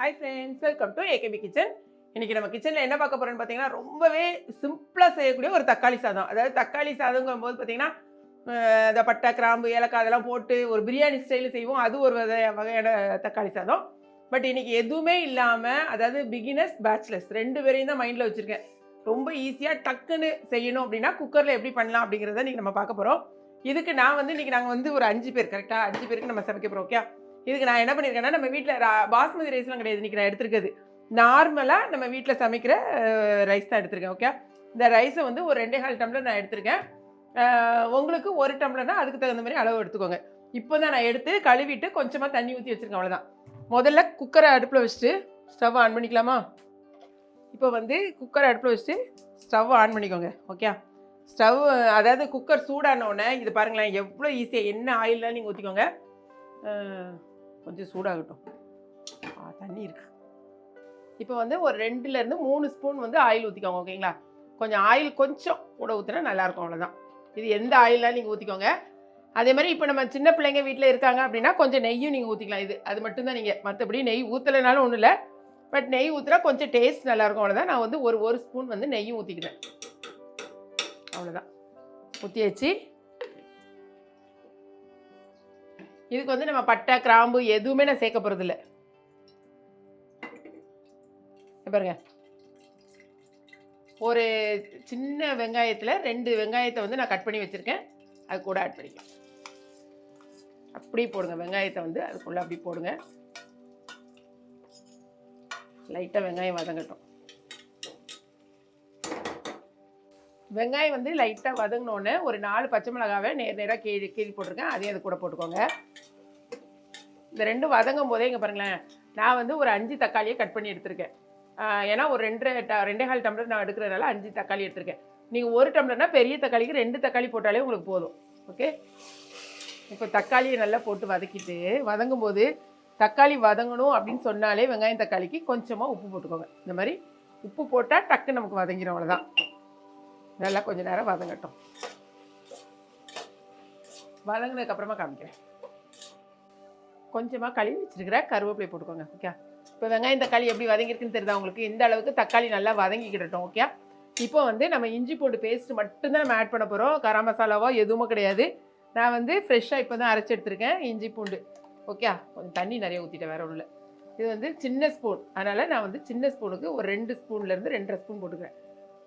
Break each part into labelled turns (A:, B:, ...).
A: Hi friends welcome to AKP kitchen இன்றைக்கி நம்ம கிச்சனில் என்ன பார்க்க போகிறோன்னு பார்த்தீங்கன்னா ரொம்பவே சிம்பிளாக செய்யக்கூடிய ஒரு தக்காளி சாதம். அதாவது தக்காளி சாதங்கும் போது பார்த்தீங்கன்னா இந்த பட்டை கிராம்பு ஏலக்காய் அதெல்லாம் போட்டு ஒரு பிரியாணி ஸ்டைலில் செய்வோம். அது ஒரு வகையான தக்காளி சாதம். பட் இன்றைக்கி எதுவுமே இல்லாமல் அதாவது பிகினர்ஸ் பேச்சுலர்ஸ் ரெண்டு பேரையும் தான் மைண்டில் வச்சுருக்கேன். ரொம்ப ஈஸியாக டக்குன்னு செய்யணும் அப்படின்னா குக்கரில் எப்படி பண்ணலாம் அப்படிங்கிறத இன்றைக்கி நம்ம பார்க்க போகிறோம் இதுக்கு நான் வந்து இன்றைக்கி நாங்கள் வந்து ஒரு அஞ்சு பேர் கரெக்டாக அஞ்சு பேருக்கு நம்ம சமைக்க போகிறோம் ஓகே இதுக்கு நான் என்ன பண்ணியிருக்கேன்னா நம்ம வீட்டில் பாஸ்மதி ரைஸ்லாம் கிடையாது. இன்றைக்கி நான் எடுத்திருக்கிறது. நார்மலாக நம்ம வீட்டில் சமைக்கிற ரைஸ் தான் எடுத்திருக்கேன் ஓகே இந்த ரைஸை வந்து ஒரு ரெண்டே கால் டம்ளர் நான் எடுத்திருக்கேன். உங்களுக்கு ஒரு டம்ளர்னா அதுக்கு தகுந்த மாதிரி அளவு எடுத்துக்கோங்க. இப்போ தான் நான் எடுத்து கழுவிட்டு கொஞ்சமாக தண்ணி ஊற்றி வச்சுருக்கேன் அவ்வளோதான் முதல்ல குக்கரை அடுப்பில் வச்சுட்டு ஸ்டவ் ஆன் பண்ணிக்கலாமா? இப்போ வந்து குக்கரை அடுப்பில் வச்சுட்டு ஸ்டவ் ஆன் பண்ணிக்கோங்க ஓகே ஸ்டவ் அதாவது குக்கர் சூடான உடனே இது பாருங்களேன் எவ்வளோ ஈஸியாக என்ன ஆயிலெலாம் நீங்கள் ஊற்றிக்கோங்க கொஞ்சம் சூடாகட்டும். தண்ணி இருக்கு. இப்போ வந்து ஒரு ரெண்டுலேருந்து மூணு ஸ்பூன் வந்து ஆயில் ஊற்றிக்கோங்க ஓகேங்களா? கொஞ்சம் ஆயில் கொஞ்சம் கூட ஊற்றினா நல்லாயிருக்கும் அவ்வளோதான் இது எந்த ஆயிலாக நீங்கள் ஊற்றிக்கோங்க அதே மாதிரி இப்போ நம்ம சின்ன பிள்ளைங்க வீட்டில் இருக்காங்க அப்படின்னா கொஞ்சம் நெய்யும் நீங்கள் ஊற்றிக்கலாம் இது அது மட்டும்தான் நீங்கள் மற்றபடி நெய் ஊற்றலைனாலும் ஒன்றும் இல்லை. பட் நெய் ஊற்றினா கொஞ்சம் டேஸ்ட் நல்லாயிருக்கும் அவ்வளோதான் நான் வந்து ஒரு ஒரு ஸ்பூன் வந்து நெய்யும் ஊற்றிக்கிறேன் அவ்வளோதான் ஊற்றி வச்சு இதுக்கு வந்து நம்ம பட்டை கிராம்பு எதுவுமே நான் சேர்க்க போகிறதில்ல பாருங்க. ஒரு சின்ன வெங்காயத்தில் ரெண்டு வெங்காயத்தை வந்து நான் கட் பண்ணி வச்சுருக்கேன். அது கூட ஆட் பண்ணிக்கலாம். அப்படியே போடுங்க. வெங்காயத்தை வந்து அதுக்குள்ளே அப்படி போடுங்க. லைட்டாக வெங்காயம் வதங்கட்டும். வெங்காயம் வந்து லைட்டாக வதங்கினோடனே ஒரு நாலு பச்சை மிளகாவை நேர் நேராக கீழி கீழி போட்டிருக்கேன். அதையும் அது கூட போட்டுக்கோங்க. இந்த ரெண்டும் வதங்கும் போதே இங்கே பாருங்களேன் நான் வந்து ஒரு அஞ்சு தக்காளியை கட் பண்ணி எடுத்திருக்கேன். ஏன்னா ஒரு ரெண்டு ட- ரெண்டே கால் டம்ளர் நான் எடுக்கிறதுனால அஞ்சு தக்காளி எடுத்திருக்கேன். நீங்கள் ஒரு டம்ளர்னா பெரிய தக்காளிக்கு ரெண்டு தக்காளி போட்டாலே உங்களுக்கு போதும். ஓகே? இப்போ தக்காளியை நல்லா போட்டு வதக்கிட்டு வதங்கும் போது தக்காளி வதங்கணும் அப்படின்னு சொன்னாலே வெங்காயம் தக்காளிக்கு கொஞ்சமாக உப்பு போட்டுக்கோங்க. இந்த மாதிரி உப்பு போட்டால் டக்கு நமக்கு வதங்கிடும் அவ்வளோதான் நல்லா கொஞ்சம் நேரம் வதங்கட்டும். வதங்கினதுக்கப்புறமா காமிக்கிறேன். கொஞ்சமாக கழுவி வச்சிருக்கிற கருவேப்பிலை போட்டுக்கோங்க ஓகே இப்போ வெங்காயம் தக்காளி எப்படி வதங்கிருக்குன்னு தெரியுதா உங்களுக்கு? இந்த அளவுக்கு தக்காளி நல்லா வதங்கிக்கிட்டோம் ஓகே இப்போ வந்து நம்ம இஞ்சி பூண்டு பேஸ்ட் மட்டும்தான் நம்ம ஆட் பண்ண போகிறோம் கரம் மசாலாவோ எதுவுமே கிடையாது. நான் வந்து ஃப்ரெஷ்ஷாக இப்போ தான் அரைச்சி எடுத்திருக்கேன் இஞ்சி பூண்டு ஓகே கொஞ்சம் தண்ணி நிறைய ஊற்றிட்டேன் வேறு ஒன்றும் இது வந்து சின்ன ஸ்பூன் அதனால் நான் வந்து சின்ன ஸ்பூனுக்கு ஒரு ரெண்டு ஸ்பூன்லேருந்து ரெண்டரை ஸ்பூன் போட்டுக்கிறேன்.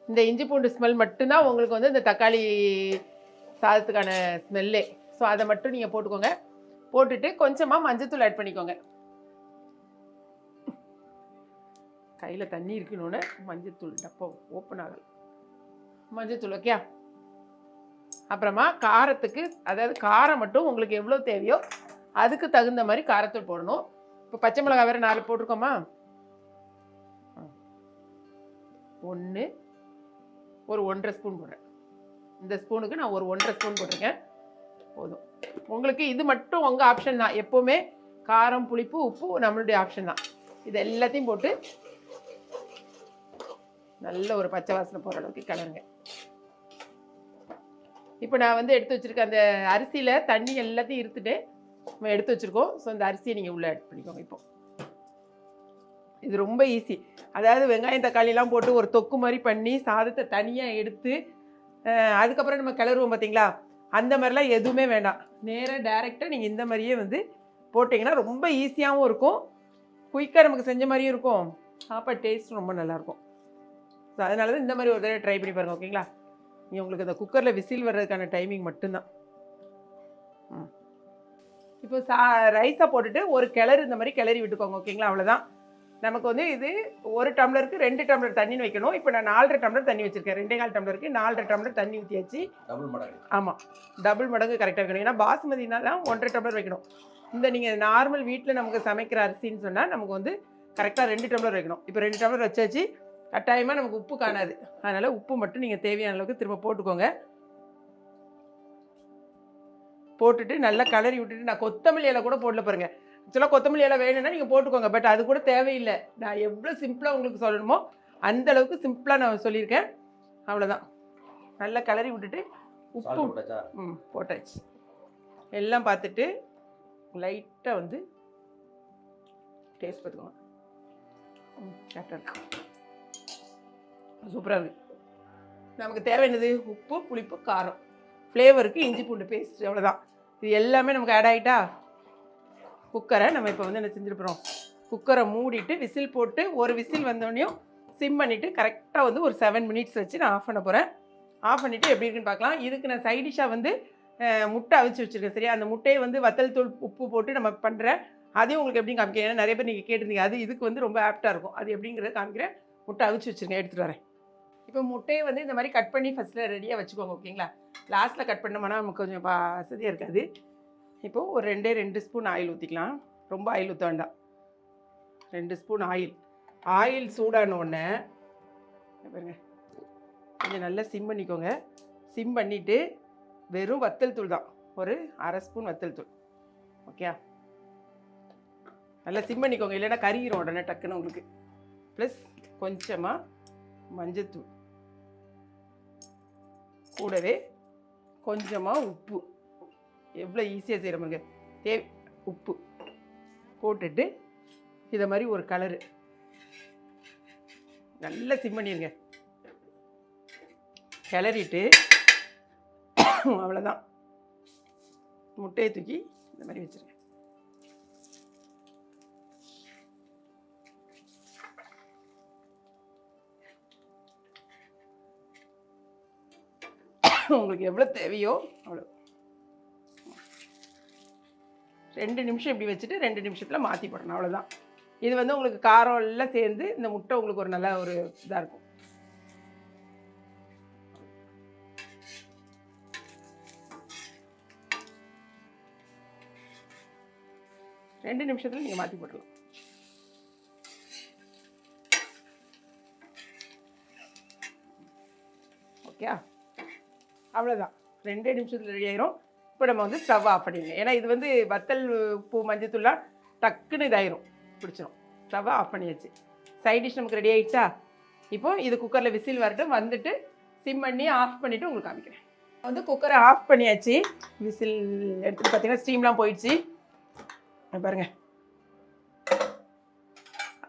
A: இந்த இஞ்சி பூண்டு ஸ்மெல் மட்டும்தான் உங்களுக்கு வந்து இந்த தக்காளி சாதத்துக்கான ஸ்மெல்லே ஸோ அதை மட்டும் நீங்கள் போட்டுக்கோங்க. போட்டுட்டு கொஞ்சமாக மஞ்சத்தூள் ஆட் பண்ணிக்கோங்க. கையில் தண்ணி இருக்கணும்னு மஞ்சத்தூள் டப்போ ஓப்பன் ஆகல. மஞ்சத்தூள் ஓகே அப்புறமா காரத்துக்கு அதாவது காரம் மட்டும் உங்களுக்கு எவ்வளோ தேவையோ அதுக்கு தகுந்த மாதிரி காரத்தூள் போடணும். இப்போ பச்சை மிளகாய் வேறு நாலு போட்டிருக்கோமா? ஒன்று ஒரு ஒன்றரை ஸ்பூன் போடுறேன். இந்த ஸ்பூனுக்கு நான் ஒரு ஒன்றரை ஸ்பூன் போட்டிருக்கேன். போதும். உங்களுக்கு இது மட்டும் உங்கள் ஆப்ஷன் தான். எப்போவுமே காரம் புளிப்பு உப்பு நம்மளுடைய ஆப்ஷன் தான். இது எல்லாத்தையும் போட்டு நல்ல ஒரு பச்சை வாசனை போகிற அளவுக்கு கலருங்க இப்போ நான் வந்து எடுத்து வச்சுருக்கேன் அந்த அரிசியில் தண்ணி எல்லாத்தையும் இருத்துட்டு நம்ம எடுத்து வச்சுருக்கோம். ஸோ அந்த அரிசியை நீங்கள் உள்ளே ஆட் பண்ணிக்கோங்க இப்போ. இது ரொம்ப ஈஸி அதாவது வெங்காயம் தக்காளிலாம் போட்டு ஒரு தொக்கு மாதிரி பண்ணி சாதத்தை தனியாக எடுத்து அதுக்கப்புறம் நம்ம கிளறுவோம் பார்த்தீங்களா அந்த மாதிரிலாம் எதுவுமே வேண்டாம். நேராக டேரெக்டாக நீங்கள் இந்த மாதிரியே வந்து போட்டிங்கன்னா ரொம்ப ஈஸியாகவும் இருக்கும். குயிக்காக நமக்கு செஞ்ச மாதிரியும் இருக்கும். சாப்பாடு டேஸ்ட் ரொம்ப நல்லாயிருக்கும். ஸோ அதனால தான் இந்த மாதிரி ஒரு தடவை ட்ரை பண்ணி பாருங்கள் ஓகேங்களா நீ உங்களுக்கு இந்த குக்கரில் விசில் வர்றதுக்கான டைமிங் மட்டும்தான். ம். இப்போ சா ரைஸை போட்டுட்டு ஒரு கிளறு இந்த மாதிரி கிளறி விட்டுக்கோங்க ஓகேங்களா அவ்வளோதான் நமக்கு வந்து இது ஒரு டம்ளருக்கு ரெண்டு டம்ளர் தண்ணின்னு வைக்கணும். இப்போ நான் நாலரை டம்ளர் தண்ணி வச்சுருக்கேன். ரெண்டே கால் டம்ளருக்கு நாலரை டம்ளர் தண்ணி ஊற்றியாச்சு
B: டபுள் மடங்கு.
A: ஆமாம் டபுள் மடங்கு கரெக்டாக வைக்கணும் ஏன்னா பாசுமதினா தான் ஒன்றரை டம்ளர் வைக்கணும். இந்த நீங்கள் நார்மல் வீட்டில் நமக்கு சமைக்கிற அரிசின்னு சொன்னால் நமக்கு வந்து கரெக்டாக ரெண்டு டம்ளர் வைக்கணும். இப்போ ரெண்டு டம்ளர் வச்சாச்சு கட்டாயமாக நமக்கு உப்பு காணாது. அதனால் உப்பு மட்டும் நீங்கள் தேவையான அளவுக்கு திரும்ப போட்டுக்கோங்க. போட்டுட்டு நல்லா கலரி விட்டுட்டு நான் கொத்தமல்லி இலை கூட போடல பாருங்க. ஆக்சுவலாக கொத்தமல்லி இலை வேணும்னா நீங்கள் போட்டுக்கோங்க. பட் அது கூட தேவையில்லை. நான் எவ்வளோ சிம்பிளாக உங்களுக்கு சொல்லணுமோ அந்த அளவுக்கு சிம்பிளாக நான் சொல்லியிருக்கேன். அவ்வளோதான் நல்லா கலரி விட்டுட்டு உப்பு ம் போட்டாச்சு. எல்லாம் பார்த்துட்டு லைட்டாக வந்து டேஸ்ட் பார்த்துக்கோங்க. கரெக்டாக இருக்கு. சூப்பராக இருக்குது நமக்கு தேவையானது உப்பு புளிப்பு காரம். ஃப்ளேவருக்கு இஞ்சி பூண்டு பேஸ்ட் அவ்வளோதான் இது எல்லாமே நமக்கு ஆட் ஆகிட்டா குக்கரை நம்ம இப்போ வந்து என்ன செஞ்சுருப்போம் குக்கரை மூடிட்டு விசில் போட்டு ஒரு விசில் வந்தோடனையும் சிம் பண்ணிவிட்டு கரெக்டாக வந்து ஒரு செவன் மினிட்ஸ் வச்சு நான் ஆஃப் பண்ண போகிறேன் ஆஃப் பண்ணிவிட்டு எப்படி இருக்குன்னு பார்க்கலாம். இதுக்கு நான் சைடிஷாக வந்து முட்டை அவிச்சு வச்சுருக்கேன். சரியா? அந்த முட்டையை வந்து வத்தல் தூள் உப்பு போட்டு நம்ம பண்ணுறேன் அதையும் உங்களுக்கு எப்படி காமிக்கிறேன். ஏன்னா நிறைய பேர் நீங்கள் கேட்டிருந்தீங்க. அது இதுக்கு வந்து ரொம்ப ஆப்டாக இருக்கும். அது எப்படிங்கிறத காமிக்கிறேன். முட்டை அவிச்சு வச்சுருக்கேன். எடுத்துகிட்டு வரேன். இப்போ முட்டையை வந்து இந்த மாதிரி கட் பண்ணி ஃபஸ்ட்டில் ரெடியாக வச்சுக்கோங்க ஓகேங்களா லாஸ்ட்டில் கட் பண்ணோம்னா நமக்கு கொஞ்சம் வசதியாக இருக்காது. இப்போது ஒரு ரெண்டே ரெண்டு ஸ்பூன் ஆயில் ஊற்றிக்கலாம் ரொம்ப ஆயில் ஊற்ற வேண்டாம். ரெண்டு ஸ்பூன் ஆயில். ஆயில் சூடான உடனே பாருங்க. கொஞ்சம் நல்லா சிம் பண்ணிக்கோங்க. சிம் பண்ணிவிட்டு வெறும் வத்தல் தூள் தான். ஒரு அரை ஸ்பூன் வத்தல் தூள். ஓகே நல்லா சிம் பண்ணிக்கோங்க. இல்லைன்னா கறிகிறோம் உடனே டக்குன்னு உங்களுக்கு. ப்ளஸ் கொஞ்சமாக மஞ்சத்தூள் கூடவே கொஞ்சமாக உப்பு. எவ்வளோ ஈஸியாக செய்கிற மாதிரி உப்பு போட்டுட்டு இதை மாதிரி ஒரு கலரு நல்லா சிம் பண்ணிடுங்க கிளறிட்டு அவ்வளோதான் முட்டையை தூக்கி இந்த மாதிரி வச்சுருங்க. உங்களுக்கு எவ்வளோ தேவையோ அவ்வளோ ரெண்டு நிமிஷம் இப்படி வச்சுட்டு ரெண்டு நிமிஷத்தில் மாற்றி போடணும் அவ்வளோதான் இது வந்து உங்களுக்கு காரம் எல்லாம் சேர்ந்து இந்த முட்டை உங்களுக்கு ஒரு நல்ல ஒரு இதாக இருக்கும். ரெண்டு நிமிஷத்தில் நீங்கள் மாற்றி போடலாம் ஓகே அவ்வளோதான் ரெண்டே நிமிஷத்தில் ரெடி ஆயிரும். இப்போ நம்ம வந்து ஸ்டவ் ஆஃப் பண்ணிடுங்க ஏன்னா இது வந்து வத்தல் பூ மஞ்சத்தூள்லாம் டக்குன்னு இதாயிரும். பிடிச்சிரும். ஸ்டவ் ஆஃப் பண்ணியாச்சு. சைட் டிஷ் நமக்கு ரெடி ஆகிடுச்சா இப்போது இது குக்கரில் விசில் வரட்டும். வந்துட்டு சிம் பண்ணி ஆஃப் பண்ணிவிட்டு உங்களுக்கு காமிக்கிறேன். வந்து குக்கரை ஆஃப் பண்ணியாச்சு. விசில் எடுத்துகிட்டு பார்த்தீங்கன்னா ஸ்டீம்லாம் போயிடுச்சு. பாருங்கள்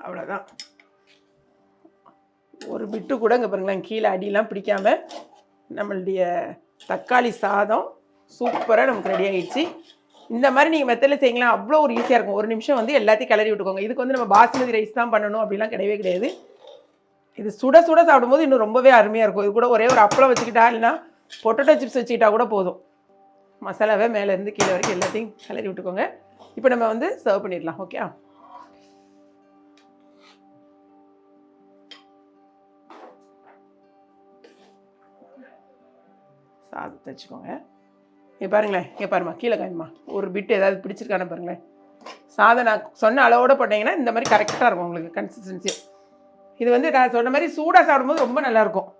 A: அவ்வளோதான் ஒரு பிட்டு கூட இங்கே பாருங்களேன் கீழே அடியெலாம் பிடிக்காம நம்மளுடைய தக்காளி சாதம் சூப்பராக நமக்கு ரெடி ஆகிடுச்சு. இந்த மாதிரி நீங்கள் மெத்தடில் செய்யுங்களா அவ்வளோ ஒரு ஈஸியாக இருக்கும். ஒரு நிமிஷம் வந்து எல்லாத்தையும் கிளறி விட்டுக்கோங்க. இதுக்கு வந்து நம்ம பாஸ்மதி ரைஸ் தான் பண்ணணும். அப்படிலாம் கிடையவே கிடையாது. இது சுட சுட சாப்பிடும்போது இன்னும் ரொம்பவே அருமையாக இருக்கும். இது கூட ஒரே ஒரு அப்பளம் வச்சுக்கிட்டா இல்லைன்னா பொட்டேட்டோ சிப்ஸ் வச்சுக்கிட்டா கூட போதும். மசாலாவே மேலேருந்து கீழே வரைக்கும் எல்லாத்தையும் கிளறி விட்டுக்கோங்க. இப்போ நம்ம வந்து சர்வ் பண்ணிடலாம். ஓகே சாதத்தை வச்சுக்கோங்க இங்கே பாருங்களேன் இங்கே பாருமா கீழே காயுமா ஒரு பிட் ஏதாவது பிடிச்சிருக்கானு பாருங்களேன். சாதம் நான் சொன்ன அளவோடு போட்டிங்கன்னா இந்த மாதிரி கரெக்டாக இருக்கும் உங்களுக்கு கன்சிஸ்டன்சி இது வந்து நான் சொன்ன மாதிரி சூடாக சாப்பிடும்போது ரொம்ப நல்லாயிருக்கும்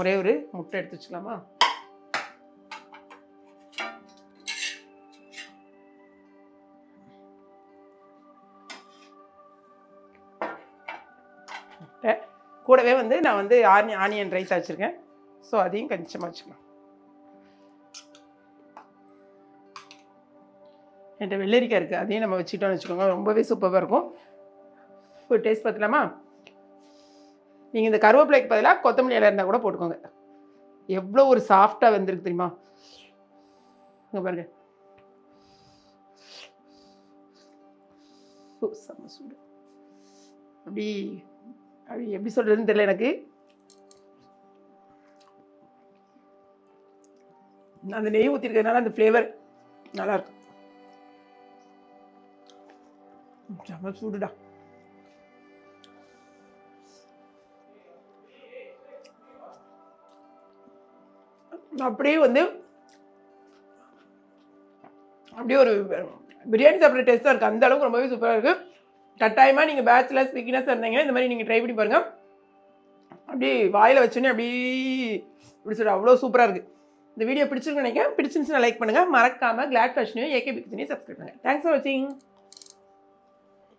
A: ஒரே ஒரு முட்டை எடுத்து வச்சுக்கலாமா? முட்டை. கூடவே வந்து நான் வந்து ஆனி ஆனியன் ரைஸ் வச்சுருக்கேன். ஸோ அதையும் கொஞ்சமாக வச்சுக்கலாம். என்கிட்ட வெள்ளரிக்காய் இருக்குது அதையும் நம்ம வச்சுட்டோம்னு வச்சுக்கோங்க. ரொம்பவே சூப்பராக இருக்கும். ஒரு டேஸ்ட் பார்த்துலாமா நீங்கள் இந்த கருவேப்பிலைக்கு பதிலாக கொத்தமல்லி இலை இருந்தால் கூட போட்டுக்கோங்க. எவ்வளோ ஒரு சாஃப்டாக வெந்திருக்கு தெரியுமா? இங்கே பாருங்கள் செம்ம சூடு. அப்படி அப்படி எப்படி சொல்கிறதுன்னு தெரியல எனக்கு. நான் அந்த நெய் ஊற்றிருக்கிறதுனால அந்த ஃப்ளேவர் நல்லாயிருக்கும் செம்ம சூடுடா அப்படியே வந்து அப்படியே ஒரு பிரியாணி சாப்பிட்ற டேஸ்ட்டாக இருக்குது அந்த அளவுக்கு ரொம்பவே சூப்பராக இருக்குது கட்டாயமாக நீங்கள் பேச்சுலர்ஸ் பிகினர்ஸ் இருந்தீங்கன்னா இந்த மாதிரி நீங்கள் ட்ரை பண்ணி பாருங்கள் அப்படியே வாயில் வச்சோன்னே அப்படியே இப்படி சொல்கிற அவ்வளோ சூப்பராக இருக்குது இந்த வீடியோ பிடிச்சிருக்கு நினைக்கிறேன் பிடிச்சிருந்துச்சுன்னா லைக் பண்ணுங்கள் மறக்காமல் கிளாட் ஃபேஷனையும் ஏகே பிக்சனையும் சப்ஸ்கிரைப் பண்ணுங்கள் தேங்க்ஸ் ஃபார் வாட்சிங்